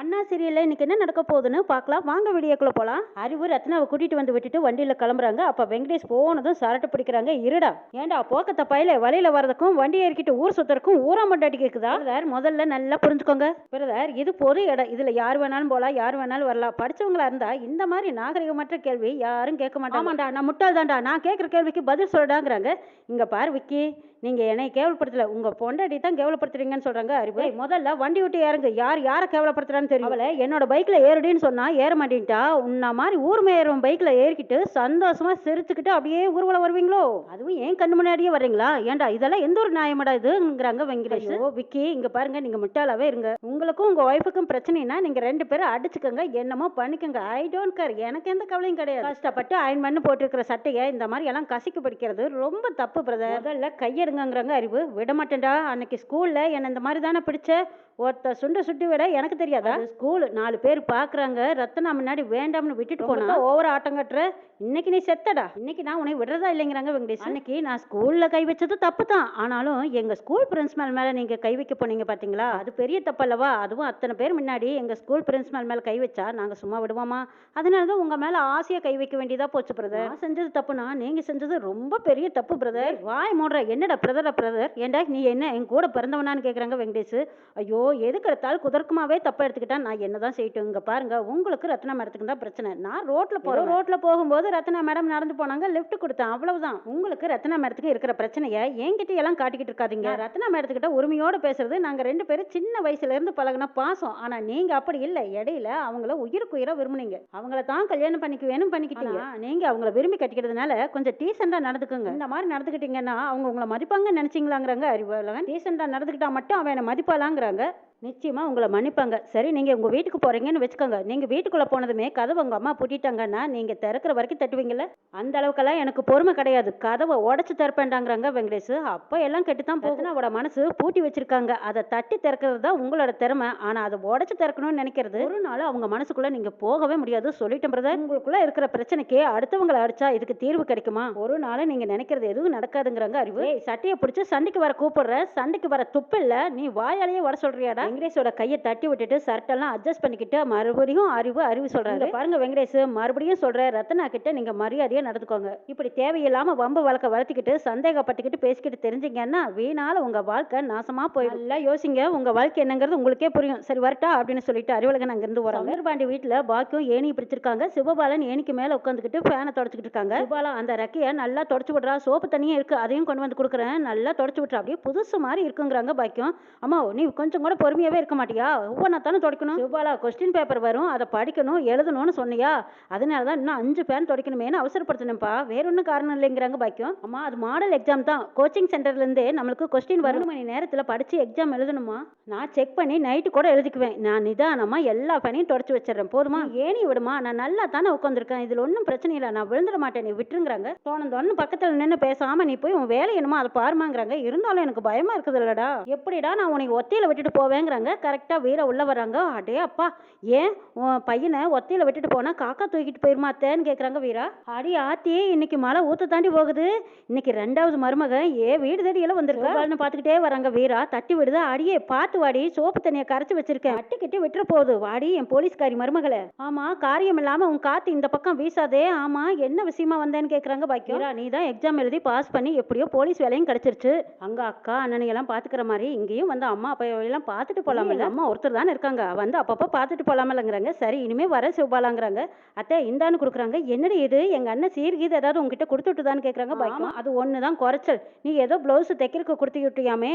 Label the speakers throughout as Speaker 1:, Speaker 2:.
Speaker 1: அண்ணா சீரியலில் இன்னைக்கு என்ன நடக்க போகுதுன்னு பார்க்கலாம். வாங்க வீடியோக்குள்ள போகலாம் அறிவு ரத்னாவை கூட்டிட்டு வந்து விட்டுட்டு வண்டியில் கிளம்புறாங்க. அப்போ வெங்கடேஷ் போனதும் சரட்டு பிடிக்கிறாங்க. இருடா. ஏன்டா போக்கத்த பையில வழியில் வர்றதுக்கும் வண்டி ஏறிக்கிட்டு ஊர் சுத்துறதுக்கும் ஊரா மண்டாட்டி கேட்குதா பிரதர் முதல்ல நல்லா புரிஞ்சுக்கோங்க. பிரதர் இது பொது இடம். இதில் யார் வேணாலும் போகலாம் யார் வேணாலும் வரலாம். படிச்சவங்களா இருந்தா இந்த மாதிரி நாகரிகமற்ற கேள்வி யாரும் கேட்க மாட்டாங்க. ஆமாண்டா நான் முட்டாள் தான்டா நான் கேட்குற கேள்விக்கு பதில் சொல்லடாங்கிறாங்க இங்கே பாரு விக்கி. நீங்க என்னை கேவலப்படுத்தல. உங்க பொண்டாட்டி தான் கேவலப்படுத்துறீங்கன்னு சொல்றாங்க அறிவு முதல்ல வண்டி விட்டு இறங்கு யார் யாரை கேவலப்படுத்துறான்னு தெரியும். அவளை என்னோட பைக்ல ஏறுடின்னு சொன்னா ஏற மாட்டேன்ட்டா? உன்ன மாதிரி ஊர் மேயறவன் பைக்ல ஏறிக்கிட்டு சந்தோஷமா சிரிச்சுக்கிட்டு அப்படியே ஊர்வலம் வருவீங்களோ? அதுவும் ஏன் கண்ணு முன்னாடியே வர்றீங்களா? ஏன்டா இதெல்லாம் எந்த ஒரு நியாயமாடா இதுங்கிறாங்க வெங்கடேஷ். ஓ விக்கி இங்க பாருங்க நீங்க முட்டாளாவே இருங்க. உங்களுக்கும் உங்க ஒய்ஃபுக்கும் பிரச்சனைனா நீங்க ரெண்டு பேரும் அடிச்சுக்கோங்க என்னமோ பண்ணிக்கோங்க. ஐ டோன்ட் கேர் எனக்கு எந்த கவலையும் கிடையாது. கஷ்டப்பட்டு அயன் பண்ணி போட்டிருக்கிற சட்டையை இந்த மாதிரி எல்லாம் கசிக்கு பிடிக்கிறது ரொம்ப தப்பு பிரதர் முதல்ல கையெடுங்கங்கிறாங்க அறிவு. விட மாட்டேன்டா அன்னைக்கு ஸ்கூல்ல என்ன இந்த மாதிரி தானே பிடிச்ச? ஒருத்த சுண்ட சுட்டி விட எனக்கு தெரியாதா? ஸ்கூல் நாலு பேர் பாக்குறாங்க. ரத்தனா முன்னாடி வேண்டாம்னு விட்டுட்டு போனா? ஓவர ஆட்டம் கட்டுற. இன்னைக்கு நீ செத்தடா. இன்னைக்கு நான் உன்னை விடுறதா இல்லைங்கிறாங்க வெங்கடேஷ். அன்னைக்கு நான் ஸ்கூல்ல கை வச்சது தப்பு தான் ஆனாலும் எங்க ஸ்கூல் பிரின்சிபல் மேல நீங்க கை வைக்க போனீங்க பாத்தீங்களா? அது பெரிய தப்பு அல்லவா அதுவும் அத்தனை பேர் முன்னாடி எங்க ஸ்கூல் பிரின்சிபல் மேல கை வச்சா நாங்க சும்மா விடுவோமா? அதனால தான் உங்க மேல ஆசையா கை வைக்க வேண்டியதா போச்சு பிரதர் நான் செஞ்சது தப்புனா நீங்க செஞ்சது ரொம்ப பெரிய தப்பு பிரதர் வாய் மூடுற. என்னடா பிரதரா பிரதர் ஏன்டா நீ என்ன என் கூட பிறந்தவனான்னு கேக்குறாங்க வெங்கடேஷ். ஐயோ எதுக்கு எடுத்தாலும் குதர்க்கமாவே தப்பா எடுத்துக்கிட்டா நான் என்னதான் செய்யட்டும்? இங்க பாருங்க உங்களுக்கு ரத்னா மேடத்துக்கு தான் பிரச்சனை. நான் ரோட்ல போறேன் ரோட்ல போகும்போது ரத்னா மேடம் நடந்து போனாங்க லிஃப்ட் கொடுத்தேன் அவ்வளவுதான். உங்களுக்கு ரத்னா மேடத்துக்கு இருக்கிற பிரச்சனைய என்கிட்ட எல்லாம் காட்டிக்கிட்டு இருக்காதீங்க. ரத்னா மேடத்துக்கிட்ட உரிமையோட பேசுறது நாங்க ரெண்டு பேரும் சின்ன வயசுல இருந்து பழகுன பாசம். ஆனா நீங்க அப்படி இல்ல. இடையில அவங்கள உயிருக்கு உயிரா விரும்புனீங்க. அவங்கள தான் கல்யாணம் பண்ணிக்குவேனும் பண்ணிக்கிட்டீங்க. நீங்க அவங்கள விரும்பி கட்டிக்கிறதுனால கொஞ்சம் டீசெண்டா நடந்துக்குங்க. இந்த மாதிரி நடந்துக்கிட்டீங்கன்னா அவங்க உங்களை மதிப்பாங்கன்னு நினைச்சீங்களாங்கிறாங்க அறிவாளவன். டீசெண்டா நடந்துக்கிட்டா மட்டும் அவன் மதிப்பாளாங்கிறாங்க. நிச்சயமாக உங்களை மன்னிப்பாங்க. சரி நீங்கள் உங்கள் வீட்டுக்கு போகிறீங்கன்னு வச்சுக்கோங்க. நீங்கள் வீட்டுக்குள்ளே போனதுமே கதவை உங்கள் அம்மா பூட்டிட்டாங்கன்னா நீங்கள் திறக்கிற வரைக்கும் தட்டுவீங்கல்ல? அந்த அளவுக்கெல்லாம் எனக்கு பொறுமை கிடையாது. கதவை உடச்சி திறப்பேண்டாங்கிறாங்க வெங்கடேஷ். அப்போ எல்லாம் கெட்டுதான் போகுதுன்னு அவட மனசு பூட்டி வச்சிருக்காங்க. அதை தட்டி திறக்கிறது தான் உங்களோட திறமை. ஆனால் அதை உடச்சி திறக்கணும்னு நினைக்கிறது ஒரு நாள் அவங்க மனசுக்குள்ளே நீங்கள் போகவே முடியாது. சொல்லிட்டேன் பிரதர் உங்களுக்குள்ளே இருக்கிற பிரச்சனைக்கு அடுத்தவங்களை அடிச்சா இதுக்கு தீர்வு கிடைக்குமா? ஒரு நாள் நீங்கள் நினைக்கிறது எதுவும் நடக்காதுங்கிறாங்க அறிவு. சட்டையை பிடிச்சி சண்டைக்கு வர கூப்பிடுற? சண்டைக்கு வர துப்பு நீ வாயாலேயே வர சொல்றியாடா? வெங்கடேஷோட கையை தட்டி விட்டுட்டு சட்டெல்லாம் அட்ஜஸ்ட் பண்ணிக்கிட்டு மறுபடியும் அறிவு அறிவு சொல்றாரு. பாருங்க வெங்கடேஷ் மறுபடியும் சொல்ற ரத்னா கிட்ட நீங்க மரியாதையா நடந்துக்கோங்க. இப்படி தேவையில்லாம வம்பு வழக்க வளர்த்திக்கிட்டு சந்தேகப்பட்டுக்கிட்டு பேசிக்கிட்டு தெரிஞ்சீங்கன்னா வீணால உங்க வாழ்க்கை நாசமா போயிடும். நல்லா யோசிங்க. உங்க வாழ்க்கை என்னங்கிறது உங்களுக்கே புரியும். சரி வரட்டா அப்படின்னு சொல்லிட்டு அறிவழகன் அங்கிருந்து வராங்க. சமீர்பாண்டி வீட்டுல பாக்கியம் ஏணி பிடிச்சிருக்காங்க. சிவபாலன் ஏணிக்கு மேல உட்காந்துக்கிட்டு ஃபேனை தொடச்சிக்கிட்டு இருக்காங்க. சிவபாலா அந்த ரெக்கைய நல்லா தொடச்சு விடுறா. சோப்பு தண்ணியே இருக்கு. அதையும் கொண்டு வந்து கொடுக்குறேன். நல்லா தொடச்சு விட்டுறா அப்படியே புதுசு மாதிரி இருக்குங்கிறாங்க பாக்கியம். அம்மா நீ கொஞ்சம் கூட பொறுமையாவே இருக்க மாட்டியா? ஒவ்வொன்றா தானே துடைக்கணும்? சிவபாலா கொஸ்டின் பேப்பர் வரும். அதை படிக்கணும் எழுதணும்னு சொன்னியா? அதனால தான் இன்னும் அஞ்சு பேன் துடைக்கணுமேனு அவசரப்படுத்தணும்ப்பா வேற ஒன்றும் காரணம் இல்லைங்கிறாங்க பாக்கியம். அம்மா அது மாடல் எக்ஸாம் தான். கோச்சிங் சென்டர்லேருந்தே நம்மளுக்கு கொஸ்டின் வரும். மணி நேரத்தில் படித்து எக்ஸாம் எழுதணுமா? நான் செக் பண்ணி நைட்டு கூட எழுதிக்குவேன். நான் நிதானமாக எல்லா பேனையும் தொடச்சி வச்சிடுறேன். போதுமா? ஏனி விடுமா? நான் நல்லா தானே உட்காந்துருக்கேன் இதில் ஒன்றும் பிரச்சனை இல்லை. நான் விழுந்துட மாட்டேன். நீ விட்டுருங்கிறாங்க. தோணந்தோன்னு பக்கத்தில் நின்று பேசாம நீ போய் உன் வேலை என்னமோ அதை பாருமாங்கிறாங்க. இருந்தாலும் எனக்கு பயமாக இருக்குது இல்லடா எப்படிடா நான் உனக்கு ஒத்தையில் விட்டுட்டு போவேன்? போவேங்கிறாங்க கரெக்டா வீர உள்ள வராங்க அடே அப்பா ஏன் பையனை ஒத்தையில விட்டுட்டு போனா காக்கா தூக்கிட்டு போயிருமாத்தேன்னு கேக்குறாங்க வீரா. அடி ஆத்தி இன்னைக்கு மழை ஊத்த தாண்டி போகுது. இன்னைக்கு ரெண்டாவது மருமக ஏ வீடு தேடியெல்லாம் வந்திருக்கான்னு பார்த்துக்கிட்டே வராங்க வீரா. தட்டி விடுது? அடியே பார்த்து வாடி. சோப்பு தண்ணியை கரைச்சு வச்சிருக்கேன். அட்டி கட்டி விட்டுற போகுது. வாடி என் போலீஸ்காரி மருமகளே. ஆமா காரியம் இல்லாம உன் காத்து இந்த பக்கம் வீசாதே. ஆமா என்ன விஷயமா வந்தேன்னு கேக்குறாங்க பாக்கியம். வீரா, நீ தான் எக்ஸாம் எழுதி பாஸ் பண்ணி எப்படியோ போலீஸ் வேலையும் கிடைச்சிருச்சு. அங்க அக்கா அண்ணனையெல்லாம் பாத்துக்கிற மாதிரி இங்கேயும் வந்து அம்மா அப்பா எல்லாம் பார்த்துட்டு போலாமல்ல? அம்மா ஒருத்தர் தானே இருக்காங்க. வந்து அப்பப்போ பார்த்துட்டு போலாமல்லங்கிறாங்க. சரி இனிமே வர சிவபாலாங்கிறாங்க அத்தை இந்தான்னு கொடுக்குறாங்க. என்னடி இது? எங்க அண்ணன் சீர்கீது ஏதாவது உங்ககிட்ட கொடுத்துட்டுதான்னு கேக்குறாங்க. பாக்கியம் அது ஒன்று தான் குறைச்சல். நீ ஏதோ பிளவுஸ் தைக்கிறதுக்கு கொடுத்து விட்டியாமே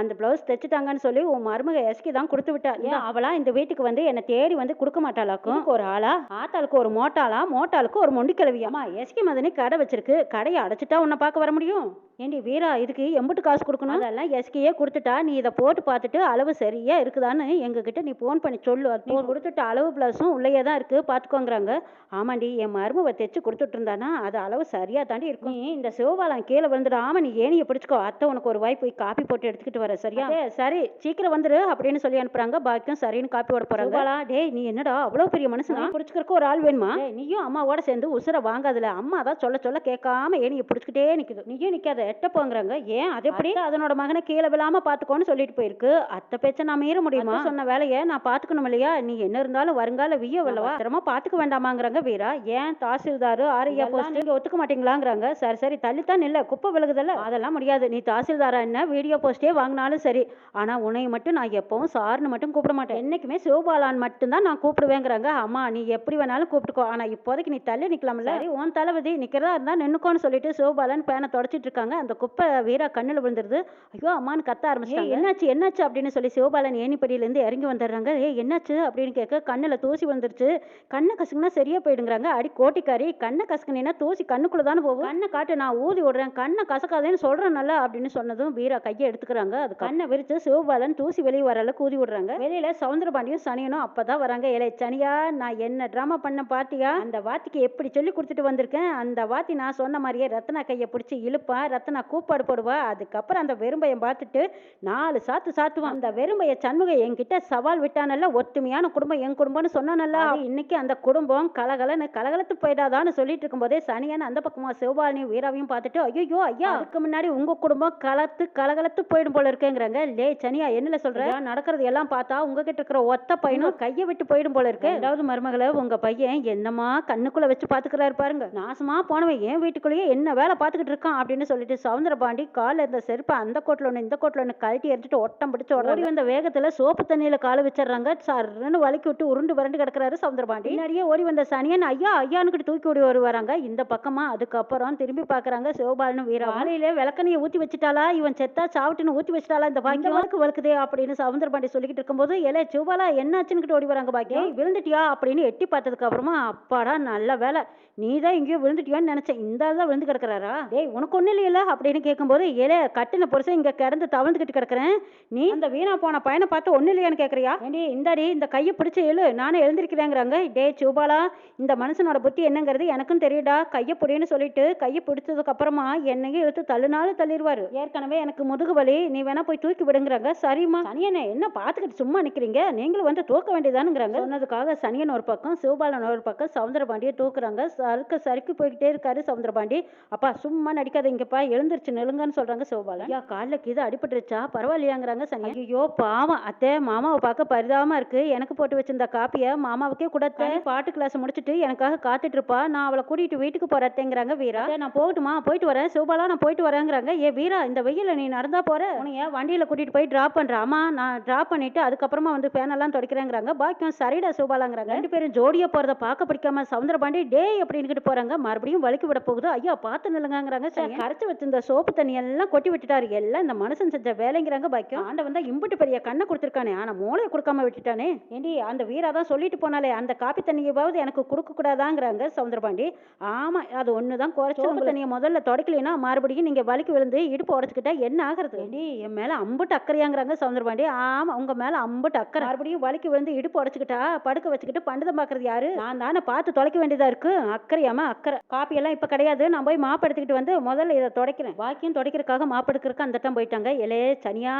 Speaker 1: அந்த பிளவுஸ் தைச்சுட்டாங்கன்னு சொல்லி உன் மருமக எஸ்கி தான் கொடுத்து விட்டா. ஏன் அவளா இந்த வீட்டுக்கு வந்து என்னை தேடி வந்து கொடுக்க மாட்டாளாக்கும்? ஒரு ஆளா? ஆத்தாளுக்கு ஒரு மோட்டாளா? மோட்டாளுக்கு ஒரு மொண்டி கிளவியாமா எஸ்கி மதனி கடை வச்சிருக்கு. கடையை அடைச்சிட்டா உன்னை பார்க்க வர முடியும்? ஏண்டி வீரா இதுக்கு எம்புட்டு காசு கொடுக்கணும்? அதெல்லாம் எஸ்கியே கொடுத்துட்டா நீ இதை போட்டு பார்த்துட்டு அளவு சரியா இருக்குதான்னு எங்ககிட்ட நீ ஃபோன் பண்ணி சொல்லு. நீ கொடுத்துட்ட அளவு பிளஸும் உள்ளேயே தான் இருக்கு பார்த்துக்கோங்கிறாங்க. ஆமாண்டி என் மருமவை தைச்சு கொடுத்துட்டு இருந்தானா அது அளவு சரியா தாண்டி இருக்கும். நீ இந்த சிவபாலம் கீழே விழுந்துடு ஆமா நீ ஏனியை பிடிச்சுக்கோ. அத்தை உனக்கு ஒரு வாய் போய் காப்பி போட்டு எடுத்துக்கிட்டு வர சரியா? "அத்தே, சரி சீக்கிரம் வந்துரு அப்படின்னு சொல்லி அனுப்புறாங்க. பாக்கியம் சரின்னு காப்பி போறாங்க. சிவபாலா டேய் நீ என்னடா அவ்வளவு பெரிய மனுஷனா? பிடிச்சிக்கிறக்கு ஒரு ஆள் வேணுமா? நீயும் அம்மாவோட சேர்ந்து உசுர வாங்காதுல. அம்மா தான் சொல்ல சொல்ல கேட்காம ஏனியை பிடிச்சிக்கிட்டே நிக்குது. நீயும் நிக்காத. எட்ட போங்கிறாங்க. ஏன்? அது எப்படி? அதனோட மகனை கீழே விழாம பாத்துக்கோன்னு சொல்லிட்டு போயிருக்கு. அத்தை பேச்ச நான் மீற முடியுமா? சொன்ன வேலையை நான் பாத்துக்கணும் இல்லையா? நீ என்ன இருந்தாலும் வருங்கால விய வில்லவா? திறமா பாத்துக்க வேண்டாமாங்கிறாங்க வீரா. ஏன் தாசில்தாரு ஆரியா போஸ்ட் நீங்க ஒத்துக்க மாட்டீங்களாங்கிறாங்க. சரி சரி தள்ளித்தான் இல்ல குப்பை விழுகுதல்ல. அதெல்லாம் முடியாது. நீ தாசில்தாரா என்ன? வீடியோ போஸ்டே வாங்கினாலும் சரி. ஆனா உன்னை மட்டும் நான் எப்பவும் சார்னு மட்டும் கூப்பிட மாட்டேன். என்னைக்குமே சிவபாலான் மட்டும்தான் நான் கூப்பிடுவேங்கிறாங்க. அம்மா நீ எப்படி வேணாலும் கூப்பிட்டுக்கோ. ஆனா இப்போதைக்கு நீ தள்ளி நிக்கலாம்ல. உன் தளபதி நிக்கிறதா இருந்தா நின்னுக்கோன்னு சொல்லிட்டு சிவபாலன் பேனை தொடச்சிட்டு இருக்காங்க. அந்த குப்பை வீரா கண்ணுல விழுந்துருது. ஐயோ அம்மான்னு கத்த ஆரம்பிச்சிட்டாங்க. என்னாச்சு என்னாச்சு அப்படின்னு சொல்லி சிவபாலன் ஏணிப்படியில இருந்து இறங்கி வந்துடுறாங்க. ஏய் என்னாச்சு அப்படின்னு கேட்க கண்ணுல தூசி வந்துருச்சு கண்ணை கசுக்குனா சரியா போயிடுங்கிறாங்க. அடி கோட்டிக்காரி கண்ணை கசக்குனீங்கன்னா தூசி கண்ணுக்குள்ள தானே போகும். கண்ணை காட்டு நான் ஊதி விடுறேன் கண்ணை கசக்காதேன்னு சொல்றேன்ல அப்படின்னு சொன்னதும் வீரா கையை எடுத்துக்கிறாங்க. அது கண்ணை விரிச்சு சிவபாலன் தூசி வெளியே வர அளவுக்கு ஊதி விடுறாங்க வெளியில சவுந்தரபாண்டியும் சனியனும் அப்பதான் வராங்க. ஏலே சனியா நான் என்ன டிராமா பண்ண பாத்தியா? அந்த வாத்திக்கு எப்படி சொல்லி கொடுத்துட்டு வந்திருக்கேன்? அந்த வாத்தி நான் சொன்ன மாதிரியே ரத்னா கையை பிடிச்சி இழுப்பா. ரத்னா கூப்பாடு போடுவா அதுக்கப்புறம் அந்த வெறும்பையன் பார்த்துட்டு நாலு சாத்து சாத்துவான். அந்த வெறும்பைய சண்முக என்கிட்ட சவால் விட்டானல்ல ஒத்துமையான குடும்பம் என் குடும்பம்னு சொன்னானல்ல. இன்னைக்கு அந்த குடும்பம் கலகலன்னு கலகலத்து போயிடாதான்னு சொல்லிட்டு இருக்கும்போதே சனியன் அந்த பக்கமா சிவபாலினியும் வீராவையும் பார்த்துட்டு ஐயோ ஐயா அதுக்கு முன்னாடி உங்க குடும்பம் கலத்து கலகலத்து போயிடும் போல இருக்கேங்கிறாங்க. லே சனியா என்னல சொல்ற? நடக்கிறது எல்லாம் பார்த்தா உங்ககிட்ட இருக்கிற ஒத்த பையனும் கையை விட்டு போயிடும் போல இருக்கு. ரெண்டாவது மருமகளை உங்க பையன் என்னமா கண்ணுக்குள்ள வச்சு பாத்துக்கிறாரு பாருங்க. நாசமா போனவன் என் வீட்டுக்குள்ளேயே என்ன வேலை பார்த்துக்கிட்டு இருக்கான் அப்படின்னு சொல்லிட்டு சவுந்தரபாண்டி காலில் இருந்த செருப்பை அந்த கோட்டில் இந்த கோட்டில் ஒன்று கழட்டி எரிஞ்சிட்டு ஒட்டம் பிடிச்சு ஓடி வந்த வேகத்துல சோப்பு தண்ணியில காலை வச்சிடுறாங்க. சர்ன்னு வலிக்கி விட்டு உருண்டு விரண்டு கிடக்குறாரு சவுந்தரபாண்டி பின்னாடியே ஓடி வந்த சனியன் ஐயா ஐயானுக்கிட்டு தூக்கி ஓடி வருவாங்க இந்த பக்கமா அதுக்கப்புறம் திரும்பி பார்க்கறாங்க சிவபாலனும் வீரா வாழையில விளக்கணையை ஊத்தி வச்சுட்டாளா? இவன் செத்தா சாவிட்டுன்னு ஊத்தி வச்சுட்டாளா? இந்த பாக்கியம் வழக்கு வளர்க்குதே அப்படின்னு சவுந்தரபாண்டி சொல்லிக்கிட்டு இருக்கும்போது ஏலே சிவபாலா என்னாச்சுன்னு ஓடி வராங்க பாக்கியம்? "ஏய், விழுந்துட்டியா? அப்படின்னு எட்டி பார்த்ததுக்கு அப்புறமா அப்பாடா நல்ல வேலை. நீ தான் எங்கேயோ விழுந்துட்டியான்னு நினைச்சேன். இந்த தான் விழுந்து கிடக்குறாரா? டேய் உனக்கு ஒன்றும் இல்லையில. அப்படின்னு கேட்கும்போது ஏழே கட்டின புருஷன் இங்கே கிடந்து தவழ்ந்துக்கிட்டு கிடக்குறேன். நீ அந்த வீணா போன பையனை பார்த்து ஒன்றும் இல்லையான்னு கேட்குறியா ஏண்டி இந்தாடி இந்த கையை பிடிச்சி எழு நானே எழுந்திருக்கிறேங்கிறாங்க. டே சூபாலா இந்த மனுஷனோட புத்தி என்னங்கிறது எனக்கும் தெரியுடா கையை பிடின்னு சொல்லிட்டு கையை பிடிச்சதுக்கு அப்புறமா என்னையும் இழுத்து தள்ளுனாலும் தள்ளிடுவாரு ஏற்கனவே எனக்கு முதுகு வலி நீ வேணா போய் தூக்கி விடுங்கிறாங்க. சரிம்மா. சனியனை என்ன பார்த்துக்கிட்டு சும்மா நிற்கிறீங்க நீங்களும் வந்து தூக்க வேண்டியதானுங்கிறாங்க. சொன்னதுக்காக சனியன் ஒரு பக்கம் சிவபாலன் ஒரு பக்கம் சவுந்தரபாண்டியை தூக்குறாங்க. சறுக்க சறுக்கு போய்கிட்டே இருக்காரு சவுந்தரபாண்டி. அப்பா சும்மா நடிக்காதீங்கப்பா. எழுந்திருச்சு நெலுங்கன்னு சொல்றாங்க சிவபாலன். ஐயா காலில் கீது அடிபட்டுருச்சா? பரவாயில்லையாங்கிறாங்க சனி. ஐயோ பாவம். அத்தை மாமாவை பார்க்க பரிதாபமா இருக்கு. எனக்கு போட்டு வச்சிருந்த காப்பியை மாமாவுக்கே கொடுத்த பாட்டு கிளாஸ் முடிச்சிட்டு எனக்காக காத்துட்டு இருப்பா நான் அவளை கூட்டிட்டு வீட்டுக்கு போறேங்கிறாங்க வீரா. நான் போகட்டுமா? போயிட்டு வரேன். சிவபாலா நான் போயிட்டு வரேங்கிறாங்க. ஏ வீரா இந்த வெயில நீ நடந்தா போற? உன்னைய வண்டியில கூட்டிட்டு போய் டிராப் பண்றேன் ஆமா நான் டிராப் பண்ணிட்டு அதுக்கப்புறமா வந்து பேனெல்லாம் துடைக்கிறேங்கிறாங்க. பாக்கியம் சரிடா சிவபாலாங்கிறாங்க. ரெண்டு பேரும் ஜோடியா போறத பார்க்க பிடிக்காம சவுந்தரபாண்டி டேய் அப்படின்னுட்டு போறாங்க. மறுபடியும் வலிக்கு விட போகுது. ஐயா பார்த்து நில்லுங்கங்கிறாங்க சரி கரைச்சு வச்சிருந்த சோப்பு தண்ணி எல்லாம் கொட்டி விட்டுட்டாரு. எல்லாம் இந்த மனுஷன் செஞ்ச வேலைங்கிறாங்க பாக்கியம். ஆண்டவன் தான் இம்புட்டு பெரிய கண்ணை கொடுத்துருக்கானே. ஆனா மூளையை கொடுக்காம விட்டுட்டானே. ஏண்டி அந்த வீரா தான் சொல்லிட்டு போனாலே அந்த காப்பி தண்ணியாவது எனக்கு கொடுக்க கூடாதாங்கிறாங்க சவுந்தரபாண்டி. ஆமா அது ஒண்ணுதான். குறைச்சு சோப்பு தண்ணியை முதல்ல தொடக்கலைன்னா மறுபடியும் நீங்க வலிக்கு விழுந்து இடுப்பு உடச்சுக்கிட்டா என்ன ஆகுறது? ஏண்டி என் மேல அம்புட்டு அக்கறையாங்கிறாங்க சவுந்தரபாண்டி. ஆமா உங்க மேல அம்புட்டு அக்கறை மறுபடியும் வலிக்கு விழுந்து இடுப்பு உடச்சுக்கிட்டா படுக்க வச்சுக்கிட்டு பண்டதம் பாக்குறது யாரு? நான் தானே பார்த்து தொலைக்க வேண்டியதா இருக்கு. அக்கறையாம அக்கறை. காப்பி எல்லாம் இப்ப கிடையாது. நான் போய் மாப்பு எடுத்துக்கிட்டு வந்து முதல்ல இதை துடைக்கிறேன். வாக்கியம் துடைக்கிறதுக்காக மாப்பு அந்த டம் போயிட்டாங்க. இலையே சனியா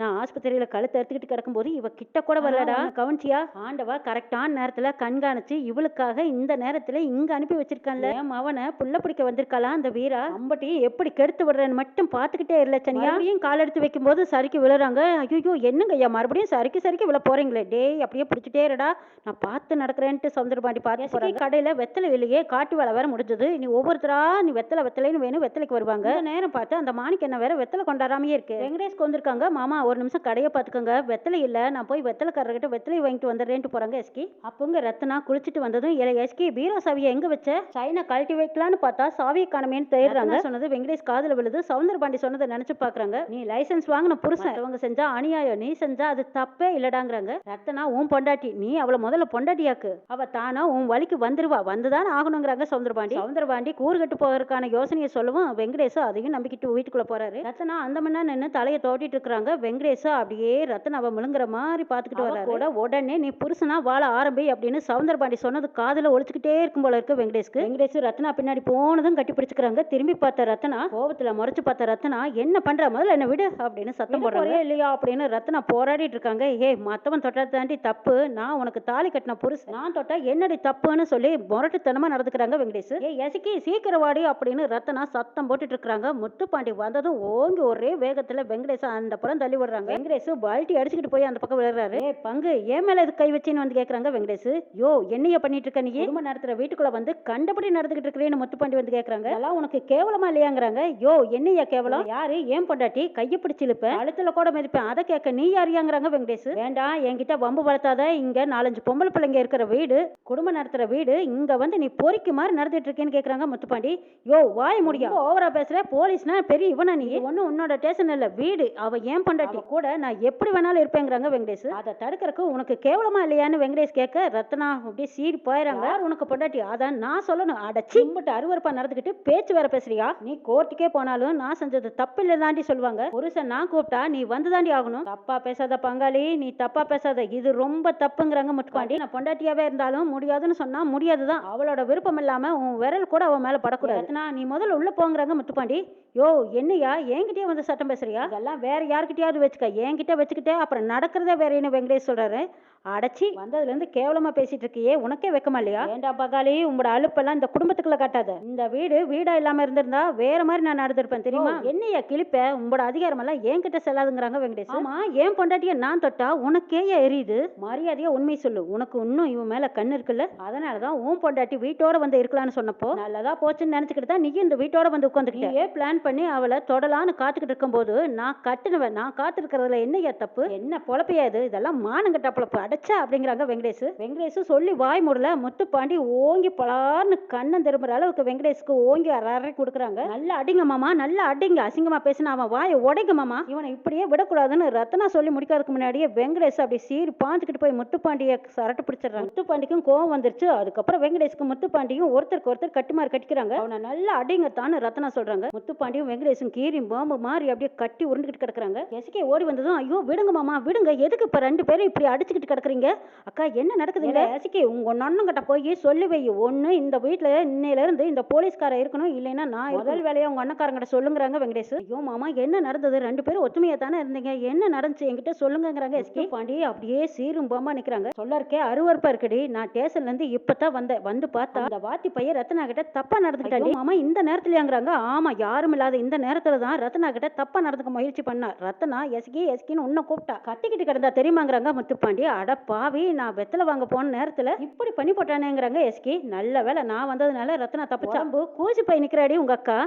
Speaker 1: நான் ஆஸ்பத்திரியில கழுத்தை எடுத்துக்கிட்டு கிடக்கும்போது இவ கிட்ட கூட வரலடா. கவனிச்சியா? ஆண்டவா கரெக்டான நேரத்துல கண்காணிச்சு இவளுக்காக இந்த நேரத்துல இங்க அனுப்பி வச்சிருக்கான்ல. மவனை புள்ள பிடிக்க வந்திருக்காளா அந்த வீரா? அம்பட்டியும் எப்படி கெடுத்து விடுறேன்னு மட்டும் பாத்துக்கிட்டே இல்ல சனியா. கால் எடுத்து வைக்கும்போது சரிக்கு விழுறாங்க. ஐயோ என்னங்க ஐயா மறுபடியும் சரிக்கு சரிக்கு விழ போறீங்களே. டேய் அப்படியே பிடிச்சிட்டே இருடா. நான் பார்த்து நடக்கிறேன்ட்டு சவுந்தரபாண்டி பார்த்து போறாங்க. கடையில வெத்தலை இல்லையே காட்டு வேலை வேற முடிஞ்சது. நீ ஒவ்வொருத்தரா நீ வெத்தலை வெத்தலைன்னு வேணும் வெத்தலைக்கு வருவாங்க. நேரம் பார்த்து அந்த மாணிக்கு என்ன வேற வெத்தலை கொண்டாடாமையே இருக்கு. வெங்கடேஷ்க்கு வந்திருக்காங்க. மாமா ஒரு நிமிஷம் கடையை பார்த்துக்கோங்க. வெத்தலை இல்ல. நான் போய் வெத்தலைக்காரர்கிட்ட வெத்தலை வாங்கிட்டு வந்துடுறேன்ட்டு போறாங்க எஸ்கி அப்போங்க ரத்னா குளிச்சுட்டு வந்ததும் இல்லை எஸ்கி பீரோ சாவியை எங்க வச்ச? சைனா கழட்டி வைக்கலான்னு பார்த்தா சாவியை காணமேன்னு தேடுறாங்க. சொன்னது வெங்கடேஷ் காதுல விழுது. சவுந்தரபாண்டி சொன்னதை நினைச்சு பாக்குறாங்க நீ லைசென்ஸ் வாங்கின புருஷன். அவங்க செஞ்சா அநியாயம் நீ செஞ்சா அது தப்பே இல்லடாங்கிறாங்க. ரத்தனா உன் பொண்டாட்டி நீ அவளை முதல்ல பொண்டாட்டியாக்கு. அவ தானா உன் வழிக்கு வந்துருவா. வந்துதான் ஆகணுங்கிறாங்க சவுந்தரபாண்டி சவுந்தரபாண்டி கூறுகட்டு போவதற்கான யோசனையை சொல்லவும். வெங்கடேஷ் அதையும் நம்பிக்கிட்டு வீட்டுக்குள்ள போறாரு. ரத்தனா அந்த மண்ணா நின்று தலையை தோட்டிட்டு இருக்கிறாங்க. வெங்கடேஷ் வெங்கடேஷ் அப்படியே ரத்னாவை முழுங்குற மாதிரி பார்த்துக்கிட்டு வர கூட உடனே நீ புருஷனா வாழ ஆரம்பி அப்படின்னு சவுந்தரபாண்டி சொன்னது காதுல ஒழிச்சுக்கிட்டே இருக்கும் போல இருக்கு வெங்கடேஷ்க்கு. வெங்கடேஷ் ரத்னா பின்னாடி போனதும் கட்டி பிடிச்சுக்கிறாங்க. திரும்பி பார்த்த ரத்னா கோவத்துல முறைச்சு பார்த்த ரத்னா என்ன பண்ற? முதல்ல என்ன விடு அப்படின்னு சத்தம் போடுறாங்க. இல்லையா அப்படின்னு ரத்னா போராடிட்டு இருக்காங்க. ஏய் மத்தவன் தொட்டா தாண்டி தப்பு. நான் உனக்கு தாலி கட்டின புருஷன். நான் தொட்டா என்னடி தப்புன்னு சொல்லி முரட்டுத்தனமா நடந்துக்கிறாங்க வெங்கடேஷ். ஏய் எசக்கி சீக்கிரம் வாடி அப்படின்னு ரத்னா சத்தம் போட்டுட்டு இருக்காங்க. முத்துப்பாண்டி வந்ததும் ஓங்கி ஒரே வேகத்துல வெங்கடேஷ் அந்த புறம் தள்ளி விடுறாங்க வெங்கடேஷ் பால்ட்டி அடிச்சுக்கிட்டு போய் அந்த பக்கம் விழுறாரு. பங்கு ஏன் மேல இது கை வச்சுன்னு வந்து கேக்குறாங்க வெங்கடேஷ். யோ என்னைய பண்ணிட்டு இருக்க நீ? குடும்ப நடத்துற வீட்டுக்குள்ள வந்து கண்டபடி நடந்துகிட்டு இருக்கிறேன்னு முத்துப்பாண்டி வந்து கேக்குறாங்க. அதெல்லாம் உனக்கு கேவலமா இல்லையாங்கிறாங்க. யோ என்னையா கேவலம்? யாரு? ஏன் பொண்டாட்டி? கைய பிடிச்சி இழுப்பேன் கழுத்துல கூட மிதிப்பேன் அதை கேட்க நீ யாரியாங்கிறாங்க வெங்கடேஷ்? வேண்டாம் என்கிட்ட வம்பு வளர்த்தாத. இங்க நாலஞ்சு பொம்பளை பிள்ளைங்க இருக்கிற வீடு குடும்பம் நடத்துற வீடு இங்க வந்து நீ பொறிக்கு மாதிரி நடந்துட்டு இருக்கேன்னு கேக்குறாங்க முத்துப்பாண்டி. யோ வாய் முடியும் ஓவரா பேசுற. போலீஸ்னா பெரிய இவனா நீ? ஒன்னும் உன்னோட ஸ்டேஷன் இல்ல. வீடு. அவ ஏன் பொண்டாட்டி கூட நான் எப்படி வேணாலும் இருப்பேங்கிறாங்க வெங்கடேஷ். அதை தடுக்கிறதுக்கு உனக்கு கேவலமா இல்லையான்னு வெங்கடேஷ் கேட்க ரத்னா அப்படியே சீறி போயிறாங்க. உனக்கு பொண்டாட்டி? அதான் நான் சொல்லணும். அடச்சி கும்பிட்டு அருவருப்பா நடந்துக்கிட்டு பேச்சு வேற பேசுறியா? நீ கோர்ட்டுக்கே போனாலும் நான் செஞ்சது தப்பு இல்லை தாண்டி சொல்லுவாங்க. புருஷன் நான் கூப்பிட்டா நீ வந்து தாண்டி ஆகணும். தப்பா பேசாத பங்காளி நீ தப்பா பேசாத. இது ரொம்ப தப்புங்கிறாங்க முட்டுப்பாண்டி நான் பொண்டாட்டியாவே இருந்தாலும் முடியாதுன்னு சொன்னா முடியாதுதான். அவளோட விருப்பம் இல்லாம உன் விரல் கூட அவன் மேல படக்கூடாது. ரத்னா, நீ முதல்ல உள்ள போங்கிறாங்க முத்துப்பாண்டி யோ என்னையா? என்கிட்டயே வந்து சட்டம் பேசுறியா? இதெல்லாம் வேற யார்கிட்டயாவது வச்சுக்க என்கிட்ட வச்சுக்கிட்டே அப்புறம் நடக்கிறதே வேற என்ன வெங்கடேஷ் சொல்றாரு? அடைச்சி வந்ததுல இருந்து கேவலமா பேசிட்டு இருக்கியே உனக்கே வெக்கமா இல்லையா? ஏண்டா பகாலி உங்களோட அலுப்பெல்லாம் இந்த குடும்பத்துக்குள்ள காட்டாத. இந்த வீடு வீடா இல்லாம இருந்திருந்தா வேற மாதிரி நான் நடந்திருப்பேன் தெரியுமா? என்னையா கிழிப்ப உங்களோட அதிகாரம் எல்லாம் என்கிட்ட செல்லாதுங்கிறாங்க வெங்கடேஷ். ஆமா. ஏன் பொண்டாட்டிய நான் தொட்டா உனக்கே எரியுது? மரியாதையா உண்மை சொல்லு. உனக்கு இன்னும் இவன் மேல கண்ணு இருக்குல்ல? அதனாலதான் உன் பொண்டாட்டி வீட்டோட வந்து இருக்கலாம்னு சொன்னப்போ நல்லதா போச்சுன்னு நினைச்சுக்கிட்டு தான் நீ இந்த வீட்டோட வந்து உட்காந்துக்கிட்டே பிளான் பண்ணி அவளை தொடலான்னு காத்துக்கிட்டு இருக்கும்போது நான் கட்டுனவன் நான் காத்திருக்கிறதுல என்னையா தப்பு? என்ன பொழப்பையா இது? இதெல்லாம் மானங்கட்ட பொழப்பு. அடைச்சா அப்படிங்கிறாங்க வெங்கடேஷ் வெங்கடேஷ் சொல்லி வாய் மூடல முத்துப்பாண்டி ஓங்கி பலார்னு கண்ணன் திரும்புற அளவுக்கு வெங்கடேஷ்க்கு ஓங்கி அரை கொடுக்குறாங்க. நல்லா அடிங்க மாமா நல்லா அடிங்க. அசிங்கமா பேசினா அவன் வாயை உடைங்க மாமா. இவனை இப்படியே விடக்கூடாதுன்னு ரத்னா சொல்லி முடிக்கிறதுக்கு முன்னாடியே வெங்கடேஷ் அப்படி சீறி பாஞ்சுக்கிட்டு போய் முத்துப்பாண்டிய சரட்டு பிடிச்சிடுறாங்க. முத்துப்பாண்டிக்கும் கோவம் வந்துருச்சு. அதுக்கப்புறம் வெங்கடேஷ்க்கு முத்துப்பாண்டியும் ஒருத்தருக்கு ஒருத்தர் கட்டுமாறு கட்டிக்கிறாங்க. அவனை நல்லா அடிங்கத்தான்னு ரத்னா சொல்றாங்க. முத்துப்பாண்டியும் வெங்கடேஷும் கீரி பாம்பு மாதிரி அப்படியே கட்டி உருண்டுகிட்டு கிடக்குறாங்க. எஸ்கே ஓடி வந்ததும் ஐயோ விடுங்க மாமா விடுங்க. எதுக்கு இப்ப ரெண்டு பேரும் இப்படி அடிச்சுக்கிட்டு கிடக்குறீங்க? அக்கா என்ன நடக்குதுங்க எஸ்கே உங்க நொண்ணம் கிட்ட போய் சொல்லி வை. ஒண்ணு இந்த வீட்டுல இன்னையில இருந்து இந்த போலீஸ்கார இருக்கணும். இல்லைன்னா நான் முதல் வேலையா உங்க அண்ணக்காரங்கிட்ட சொல்லுங்கிறாங்க வெங்கடேஷ். ஐயோ மாமா என்ன நடந்தது? ரெண்டு பேரும் ஒத்துமையா தானே இருந்தீங்க. என்ன நடந்துச்சு? என்கிட்ட சொல்லுங்கங்கிறாங்க எஸ்கே பாண்டி அப்படியே சீரும் பாம்பா நிக்கிறாங்க. சொல்லறக்கே அருவருப்பா இருக்குடி. நான் ஸ்டேஷன்ல இருந்து இப்பதான் வந்தேன். வந்து பார்த்தா அந்த வாத்தி பையன் ரத்னா கிட்ட தப்பா நடந்துக்கிட்டாடி மாமா இந்த நேரத்துலயாங்கிறாங்க. ஆமா யாரும் இல்லாத இந்த நேரத்துல தான் ரத்னா கிட்ட தப்பா நடந்துக்க முயற்சி பண்ணா. ரத்னா எஸ்கி எஸ்கின்னு உன்ன கூப்பிட்டா. கத்திக்கிட்டு கிடந்தா தெரியுமாங்கிறாங்க முத்துப்பாண்டி. அட பாவி நான் வெத்தலை வாங்க போன நேரத்துல இப்படி பண்ணி போட்டானேங்கிறாங்க எஸ்கி. நல்ல வேளை நான் வந்ததுனால ரத்னா தப்பிச்சா. கூசி போய் நிக்கிறாடி உங்க அக்கா.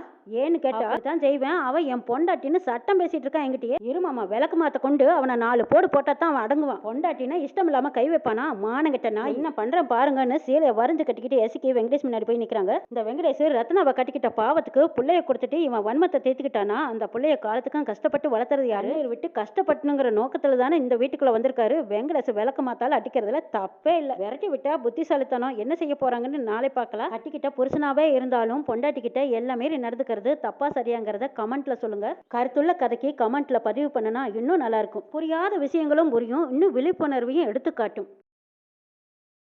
Speaker 1: ஏன்னு கேட்டா தான் செய்வேன். அவன் என் பொண்டாட்டின்னு சட்டம் பேசிட்டு இருக்கான் என்கிட்டயே. இருமாமா விளக்கு மாத்த கொண்டு அவனை நாலு போடு போட்டா தான் அவன் அடங்குவான். பொண்டாட்டினா இஷ்டம் இல்லாம கை வைப்பானா? மானங்கிட்ட நான் என்ன பண்றேன் பாருங்கன்னு சீலையை வரைஞ்சு கட்டிக்கிட்டு எஸ்கி வெங்கடேஷ் முன்னாடி போய் நிக்கிறாங்க. இந்த வெங்கடேஷ் ரத்னாவை கட்டிக்கிட்ட பாவத்துக்கு புள்ளைய கொடுத்துட்டு இவன் வன்மத்தை தேத்துக்கிட்டானா அந்த புள்ளைய காலத்துக்கும் கஷ்டப்பட்டு வளர்த்துறது யாரு? விட்டு கஷ்டப்பட்டுங்கிற நோக்கத்துல தானே இந்த வீட்டுக்குள்ள வந்திருக்காரு. வெங்கடேஷ் விளக்கு மாத்தால அடிக்கிறதுல தப்பே இல்லை. விரட்டி விட்டா புத்திசாலித்தனம் என்ன செய்ய போறாங்கன்னு நாளை பார்க்கலாம். கட்டிக்கிட்ட புருஷனாவே இருந்தாலும் பொண்டாட்டிக்கிட்ட எல்லாமே நடந்துக்கிறது தப்பா சரியாங்கிறத கமெண்ட்ல சொல்லுங்க. கருத்துள்ள கதைக்கு கமெண்ட்ல பதிவு பண்ணுனா இன்னும் நல்லா இருக்கும். புரியாத விஷயங்களும் புரியும். இன்னும் விழிப்புணர்வையும் எடுத்துக்காட்டும்.